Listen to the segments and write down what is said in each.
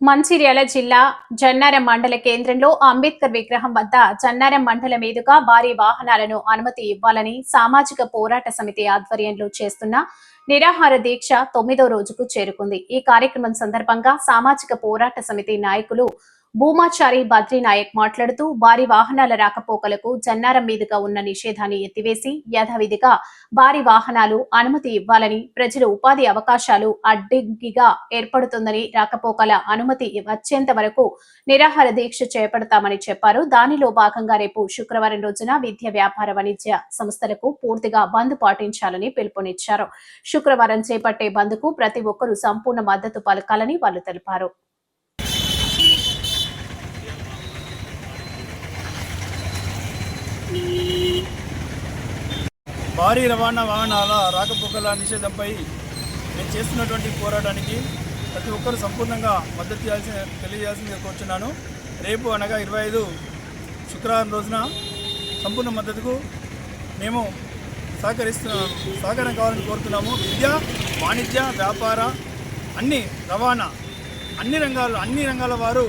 మంచిర్యాల జిల్లా జన్నారం మండల కేంద్రంలో అంబేద్కర్ విగ్రహం వద్ద జన్నారం మండల మీదుగా భారీ వాహనాలను అనుమతి ఇవ్వాలని సామాజిక పోరాట సమితి ఆధ్వర్యంలో చేస్తున్న నిరాహార దీక్ష తొమ్మిదో రోజుకు చేరుకుంది. ఈ కార్యక్రమం సందర్భంగా సామాజిక పోరాట సమితి నాయకులు భూమాచారి బద్రీనాయక్ మాట్లాడుతూ భారీ వాహనాల రాకపోకలకు జన్నారం మీదుగా ఉన్న నిషేధాన్ని ఎత్తివేసి యథావిధిగా భారీ వాహనాలు అనుమతి ఇవ్వాలని ప్రజలు ఉపాధి అవకాశాలు అడ్డంకిగా ఏర్పడుతుందని రాకపోకల అనుమతి వచ్చేంత వరకు నిరాహార దీక్ష చేపడతామని చెప్పారు. దానిలో భాగంగా రేపు శుక్రవారం రోజున విద్య వ్యాపార వాణిజ్య సంస్థలకు పూర్తిగా బంద్ పాటించాలని పిలుపునిచ్చారు. శుక్రవారం చేపట్టే బంద్కు ప్రతి ఒక్కరూ సంపూర్ణ మద్దతు పలకాలని వాళ్ళు తెలిపారు. భారీ రవాణా వాహనాల రాకపోకల నిషేధంపై నేను చేస్తున్నటువంటి పోరాటానికి ప్రతి ఒక్కరూ సంపూర్ణంగా మద్దతు చేయాల్సి తెలియజేయాల్సిందిగా కోరుచున్నాను. రేపు అనగా ఇరవై ఐదు శుక్రవారం రోజున సంపూర్ణ మద్దతుకు మేము సహకరిస్తున్న సహకారం కావాలని కోరుతున్నాము. విద్య వాణిజ్య వ్యాపార అన్ని రవాణా అన్ని రంగాలు అన్ని రంగాల వారు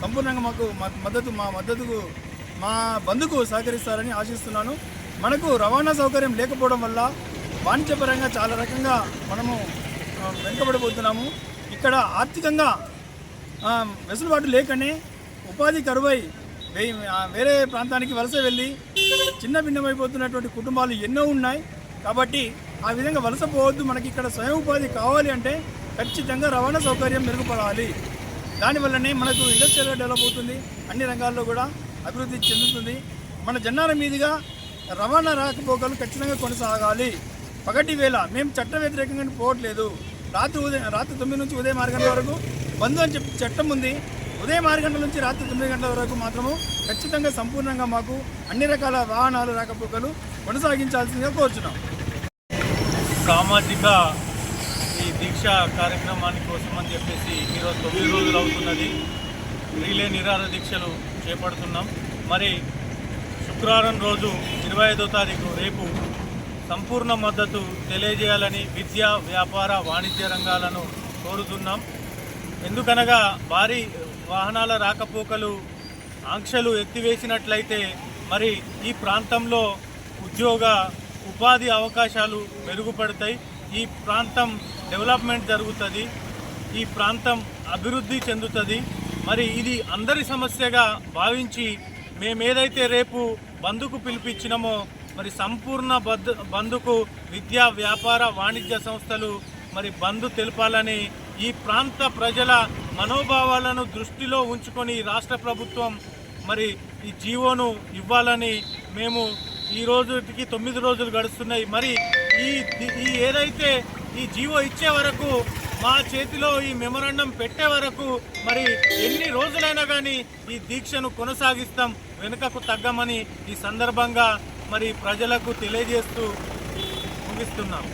సంపూర్ణంగా మాకు మ- మద్దతు మా మద్దతుకు మా బంధుకు సహకరిస్తారని ఆశిస్తున్నాను. మనకు రవాణా సౌకర్యం లేకపోవడం వల్ల వాణిజ్యపరంగా చాలా రకంగా మనము వెనుకబడిపోతున్నాము ఇక్కడ ఆర్థికంగా వెసులుబాటు లేకనే ఉపాధి కరువై వే- వేరే ప్రాంతానికి వలస వెళ్ళి చిన్న భిన్నమైపోతున్నటువంటి కుటుంబాలు ఎన్నో ఉన్నాయి. కాబట్టి ఆ విధంగా వలస పోవద్దు. మనకి ఇక్కడ స్వయం ఉపాధి కావాలి అంటే ఖచ్చితంగా రవాణా సౌకర్యం మెరుగుపడాలి. దానివల్లనే మనకు ఇండస్ట్రియల్గా డెవలప్ అవుతుంది. అన్ని రంగాల్లో కూడా అభివృద్ధి చెందుతుంది. మన జన్నార మీదుగా రవాణా రాకపోకలు ఖచ్చితంగా కొనసాగాలి. పగటి వేళ మేము చట్ట వ్యతిరేకంగా పోవట్లేదు. రాత్రి ఉదయం రాత్రి తొమ్మిది నుంచి ఉదయం ఆరు గంటల వరకు బంధు అని చెప్పి చట్టం ఉంది. ఉదయం ఆరు గంటల నుంచి రాత్రి తొమ్మిది గంటల వరకు మాత్రము ఖచ్చితంగా సంపూర్ణంగా మాకు అన్ని రకాల వాహనాలు రాకపోకలు కొనసాగించాల్సిందిగా కోరుచున్నాం. సామాజిక ఈ దీక్ష కార్యక్రమానికి కోసం అని చెప్పేసి ఈరోజు తొమ్మిది రోజులు అవుతున్నది. రిలే నిరాహార దీక్షలు చేపడుతున్నాం. మరి శుక్రవారం రోజు ఇరవై ఐదో తారీఖు రేపు సంపూర్ణ మద్దతు తెలియజేయాలని విద్య వ్యాపార వాణిజ్య రంగాలను కోరుతున్నాం. ఎందుకనగా భారీ వాహనాల రాకపోకలు ఆంక్షలు ఎత్తివేసినట్లయితే మరి ఈ ప్రాంతంలో ఉద్యోగ ఉపాధి అవకాశాలు మెరుగుపడతాయి. ఈ ప్రాంతం డెవలప్మెంట్ జరుగుతుంది. ఈ ప్రాంతం అభివృద్ధి చెందుతుంది. మరి ఇది అందరి సమస్యగా భావించి మేమేదైతే రేపు బంధుకు పిలిపించినామో మరి సంపూర్ణ బద్ బంధుకు విద్యా వ్యాపార వాణిజ్య సంస్థలు మరి బంధు తెలపాలని ఈ ప్రాంత ప్రజల మనోభావాలను దృష్టిలో ఉంచుకొని రాష్ట్ర ప్రభుత్వం మరి ఈ జీవోను ఇవ్వాలని మేము ఈ రోజుకి తొమ్మిది రోజులు గడుస్తున్నాయి. మరి ఈ ఈ ఏదైతే ఈ జీవో ఇచ్చే వరకు మా చేతిలో ఈ మెమరాండం పెట్టే వరకు మరి ఎన్ని రోజులైనా కానీ ఈ దీక్షను కొనసాగిస్తాం వెనుకకు తగ్గమని ఈ సందర్భంగా మరి ప్రజలకు తెలియజేస్తూ ముగిస్తున్నాం.